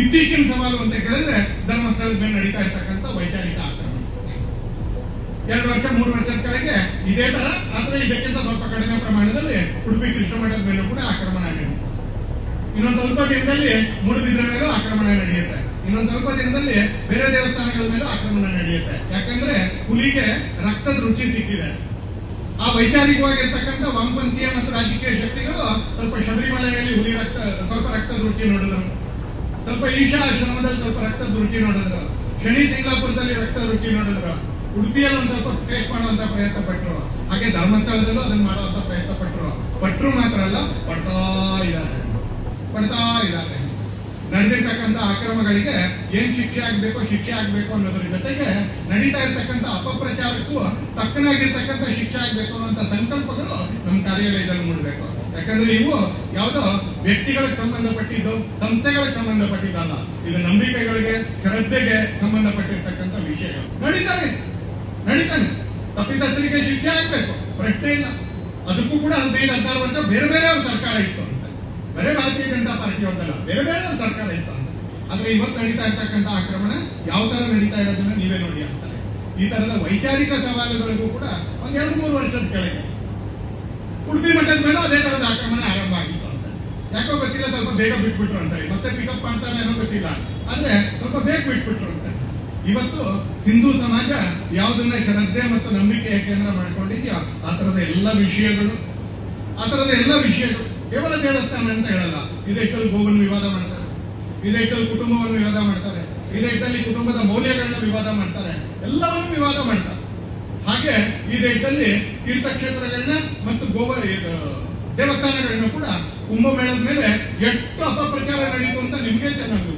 ಇತ್ತೀಚಿನ ಸವಾಲು ಅಂತ ಹೇಳಿದ್ರೆ ಧರ್ಮಸ್ಥಳದ ಮೇಲೆ ನಡೀತಾ ಇರ್ತಕ್ಕಂಥ ವೈಚಾರಿಕ ಆಕ್ರಮಣ. ಎರಡು ವರ್ಷ, ಮೂರು ವರ್ಷದ ಕೆಳಗೆ ಇದೇ ತರ ಆದ್ರೆ ಇದಕ್ಕಿಂತ ಸ್ವಲ್ಪ ಕಡಿಮೆ ಪ್ರಮಾಣದಲ್ಲಿ ಉಡುಪಿ ಕೃಷ್ಣ ಮಠದ ಮೇಲೂ ಕೂಡ ಆಕ್ರಮಣ ನಡೆಯುತ್ತೆ ಇನ್ನೊಂದು ಸ್ವಲ್ಪ ದಿನದಲ್ಲಿ ಮೂಡುಬಿದ್ರ ಮೇಲೂ ಆಕ್ರಮಣ ನಡೆಯುತ್ತೆ. ಇನ್ನೊಂದು ಸ್ವಲ್ಪ ದಿನದಲ್ಲಿ ಬೇರೆ ದೇವಸ್ಥಾನಗಳ ಮೇಲೂ ಆಕ್ರಮಣ ನಡೆಯುತ್ತೆ. ಯಾಕಂದ್ರೆ ಹುಲಿಗೆ ರಕ್ತದ ರುಚಿ ಸಿಕ್ಕಿದೆ. ಆ ವೈಚಾರಿಕವಾಗಿರ್ತಕ್ಕಂಥ ವಾಮಪಂಥೀಯ ಮತ್ತು ರಾಜಕೀಯ ಶಕ್ತಿಗಳು ಸ್ವಲ್ಪ ಶಬರಿಮಲೆಯಲ್ಲಿ ಹುಲಿ ರಕ್ತ, ಸ್ವಲ್ಪ ರಕ್ತದ ರುಚಿ ನೋಡಿದ್ರು. ಸ್ವಲ್ಪ ಈಶಾ ಆಶ್ರಮದಲ್ಲಿ ಸ್ವಲ್ಪ ರಕ್ತದ ರುಚಿ ನೋಡಿದ್ರು. ಶನಿ ತಿಂಗಳಾಪುರದಲ್ಲಿ ರಕ್ತ ರುಚಿ ನೋಡಿದ್ರು. ಉಡುಪಿಯಲ್ಲಿ ಒಂದ್ ಸ್ವಲ್ಪ ಕ್ರಿಯೇಟ್ ಮಾಡುವಂತ ಪ್ರಯತ್ನ ಪಟ್ರು. ಹಾಗೆ ಧರ್ಮಸ್ಥಳದಲ್ಲೂ ಅದನ್ನ ಮಾಡುವಂತ ಪ್ರಯತ್ನ ಪಟ್ಟರು ಪಟ್ರು ಮಾತ್ರ ಅಲ್ಲ, ಪಡ್ತಾ ಇದ್ದಾರೆ. ಪಡ್ತಾ ಇದ್ದಾರೆ. ನಡೆದಿರ್ತಕ್ಕಂಥ ಅಕ್ರಮಗಳಿಗೆ ಏನ್ ಶಿಕ್ಷೆ ಆಗ್ಬೇಕು ಶಿಕ್ಷೆ ಆಗ್ಬೇಕು ಅನ್ನೋದ್ರ ಜೊತೆಗೆ ನಡೀತಾ ಇರ್ತಕ್ಕಂಥ ಅಪಪ್ರಚಾರಕ್ಕೂ ತಕ್ಕನಾಗಿರ್ತಕ್ಕಂಥ ಶಿಕ್ಷೆ ಆಗ್ಬೇಕು ಅನ್ನೋಂತ ಸಂಕಲ್ಪಗಳು ನಮ್ಮ ಕಾರ್ಯಾಲಯದಲ್ಲಿ ಮೂಡಬೇಕು. ಯಾಕಂದ್ರೆ ಇವು ಯಾವುದೋ ವ್ಯಕ್ತಿಗಳಿಗೆ ಸಂಬಂಧಪಟ್ಟಿದ್ದು ಸಂಸ್ಥೆಗಳಿಗೆ ಸಂಬಂಧಪಟ್ಟಿದ್ದಲ್ಲ. ಇದು ನಂಬಿಕೆಗಳಿಗೆ, ಶ್ರದ್ಧೆಗೆ ಸಂಬಂಧಪಟ್ಟಿರ್ತಕ್ಕಂಥ ವಿಷಯಗಳು. ನಡೀತಾನೆ. ನಡೀತಾನೆ. ತಪ್ಪಿತಸ್ಥರಿಗೆ ಶಿಕ್ಷೆ ಆಗ್ಬೇಕು. ಪ್ರಶ್ನೆ ಇಲ್ಲ. ಅದಕ್ಕೂ ಕೂಡ ಹದಿನೈದು, ಹದಿನಾರು ವರ್ಷ ಬೇರೆ ಬೇರೆ ಒಂದು ಸರ್ಕಾರ ಇತ್ತು ಅಂತ. ಬರೇ ಭಾರತೀಯ ಜನತಾ ಪಾರ್ಟಿ ಒಂದಲ್ಲ, ಬೇರೆ ಬೇರೆ ಒಂದು ಸರ್ಕಾರ ಇತ್ತು ಅಂತ. ಆದ್ರೆ ಇವತ್ತು ನಡೀತಾ ಇರ್ತಕ್ಕಂಥ ಆಕ್ರಮಣ ಯಾವ ತರ ನಡೀತಾ ಇರೋದನ್ನ ನೀವೇ ನೋಡಿ ಅಂತಾರೆ ಈ ತರದ ವೈಚಾರಿಕ ಸವಾಲುಗಳಿಗೂ ಕೂಡ ಒಂದ್ ಎರಡು ಮೂರು ವರ್ಷದ ಕೆಳಗೆ. ಉಡುಪಿ ಮಠದ ಮೇಲೆ ಅದೇ ತರದ ಆಕ್ರಮಣ ಆರಂಭ ಆಗಿತ್ತು ಅಂತ. ಯಾಕೋ ಗೊತ್ತಿಲ್ಲ, ಸ್ವಲ್ಪ ಬೇಗ ಬಿಟ್ಬಿಟ್ರು ಅಂತಾರೆ ಮತ್ತೆ ಪಿಕಪ್ ಮಾಡ್ತಾರೆ ಏನೋ ಗೊತ್ತಿಲ್ಲ. ಆದ್ರೆ ಸ್ವಲ್ಪ ಬೇಗ ಬಿಟ್ಬಿಟ್ರು ಅಂತ ಇವತ್ತು ಹಿಂದೂ ಸಮಾಜ ಯಾವುದನ್ನ ಶ್ರದ್ಧೆ ಮತ್ತು ನಂಬಿಕೆ ಕೇಂದ್ರ ಮಾಡ್ಕೊಂಡಿದ್ಯೋ, ಆ ತರದ ಎಲ್ಲ ವಿಷಯಗಳು, ಆ ತರದ ಎಲ್ಲ ವಿಷಯಗಳು ಕೇವಲ ದೇವಸ್ಥಾನ ಅಂತ ಹೇಳಲ್ಲ. ಇದೈತಲ್ಲಿ ಗೋವನ್ನು ವಿವಾದ ಮಾಡ್ತಾರೆ. ಇದೈತಲ್ಲಿ ಕುಟುಂಬವನ್ನು ವಿವಾದ ಮಾಡ್ತಾರೆ. ಇದೈತಲ್ಲಿ ಕುಟುಂಬದ ಮೌಲ್ಯಗಳನ್ನ ವಿವಾದ ಮಾಡ್ತಾರೆ. ಎಲ್ಲವನ್ನು ವಿವಾದ ಮಾಡ್ತಾರೆ. ಹಾಗೆ ಈ ರೇಟಲ್ಲಿ ತೀರ್ಥಕ್ಷೇತ್ರಗಳನ್ನ ಮತ್ತು ಗೋವ ದೇವಸ್ಥಾನಗಳನ್ನು ಕೂಡ ಕುಂಭಮೇಳದ ಮೇಲೆ ಎಷ್ಟು ಅಪಪ್ರಚಾರ ನಡೀತು ಅಂತ ನಿಮ್ಗೆ ಚೆನ್ನಾಗಿ